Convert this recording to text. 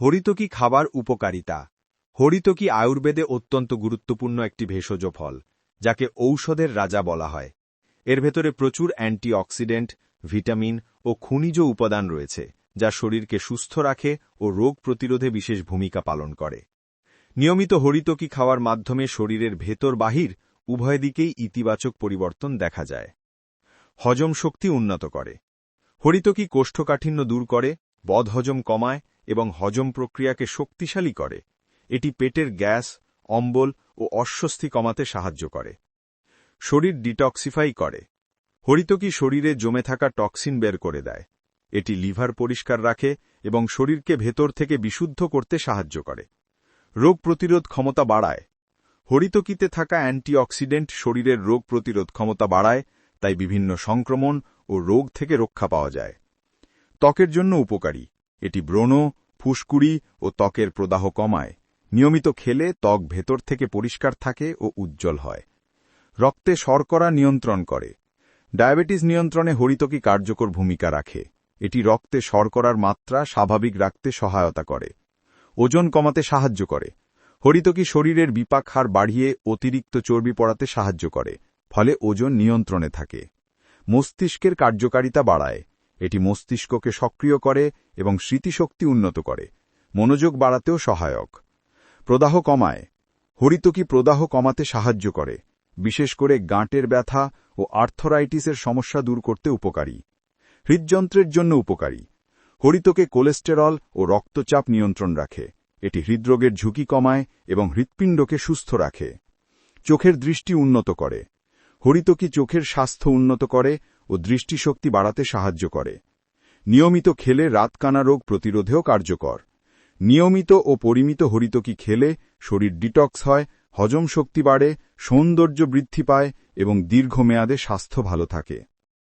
হরিতকি খাবার উপকারিতা। হরিতকি আয়ুর্বেদে অত্যন্ত গুরুত্বপূর্ণ একটি ভেষজ ফল, যাকে ঔষধের রাজা বলা হয়। এর ভেতরে প্রচুর অ্যান্টিঅক্সিডেন্ট, ভিটামিন ও খনিজ উপাদান রয়েছে, যা শরীরকে সুস্থ রাখে ও রোগ প্রতিরোধে বিশেষ ভূমিকা পালন করে। নিয়মিত হরিতকি খাওয়ার মাধ্যমে শরীরের ভেতর বাহির উভয় দিকেই ইতিবাচক পরিবর্তন দেখা যায়। হজম শক্তি উন্নত করে। হরিতকি কোষ্ঠকাঠিন্য দূর করে, বদহজম কমায় এবং হজম প্রক্রিয়াকে শক্তিশালী করে। এটি পেটের গ্যাস, অম্বল ও অস্বস্তি কমাতে সাহায্য করে। শরীর ডিটক্সিফাই করে। হরিতকি শরীরে জমে থাকা টক্সিন বের করে দেয়। এটি লিভার পরিষ্কার রাখে এবং শরীরকে ভেতর থেকে বিশুদ্ধ করতে সাহায্য করে। রোগ প্রতিরোধ ক্ষমতা বাড়ায়। হরিতকিতে থাকা অ্যান্টিঅক্সিডেন্ট শরীরের রোগ প্রতিরোধ ক্ষমতা বাড়ায়, তাই বিভিন্ন সংক্রমণ ও রোগ থেকে রক্ষা পাওয়া যায়। ত্বকের জন্য উপকারী। এটি ব্রণ, ফুসকুড়ি ও ত্বকের প্রদাহ কমায়। নিয়মিত খেলে ত্বক ভেতর থেকে পরিষ্কার থাকে ও উজ্জ্বল হয়। রক্তে শর্করা নিয়ন্ত্রণ করে। ডায়াবেটিস নিয়ন্ত্রণে হরিতকি কার্যকর ভূমিকা রাখে। এটি রক্তে শর্করার মাত্রা স্বাভাবিক রাখতে সহায়তা করে। ওজন কমাতে সাহায্য করে। হরিতকি শরীরের বিপাক হার বাড়িয়ে অতিরিক্ত চর্বি পড়াতে সাহায্য করে, ফলে ওজন নিয়ন্ত্রণে থাকে। মস্তিষ্কের কার্যকারিতা বাড়ায়। এটি মস্তিষ্ককে সক্রিয় করে এবং স্মৃতিশক্তি উন্নত করে। মনোযোগ বাড়াতেও সহায়ক। প্রদাহ কমায়। হরিতকি প্রদাহ কমাতে সাহায্য করে, বিশেষ করে গাঁটের ব্যথা ও আর্থরাইটিসের সমস্যা দূর করতে উপকারী। হৃদযন্ত্রের জন্য উপকারী। হরিতকে কোলেস্টেরল ও রক্তচাপ নিয়ন্ত্রণ রাখে। এটি হৃদরোগের ঝুঁকি কমায় এবং হৃৎপিণ্ডকে সুস্থ রাখে। চোখের দৃষ্টি উন্নত করে। হরিতকি চোখের স্বাস্থ্য উন্নত করে ও দৃষ্টিশক্তি বাড়াতে সাহায্য করে। নিয়মিত খেলে রাতকানা রোগ প্রতিরোধেও কার্যকর। নিয়মিত ও পরিমিত হরিতকি খেলে শরীর ডিটক্স হয়, হজম শক্তি বাড়ে, সৌন্দর্য বৃদ্ধি পায় এবং দীর্ঘমেয়াদে স্বাস্থ্য ভালো থাকে।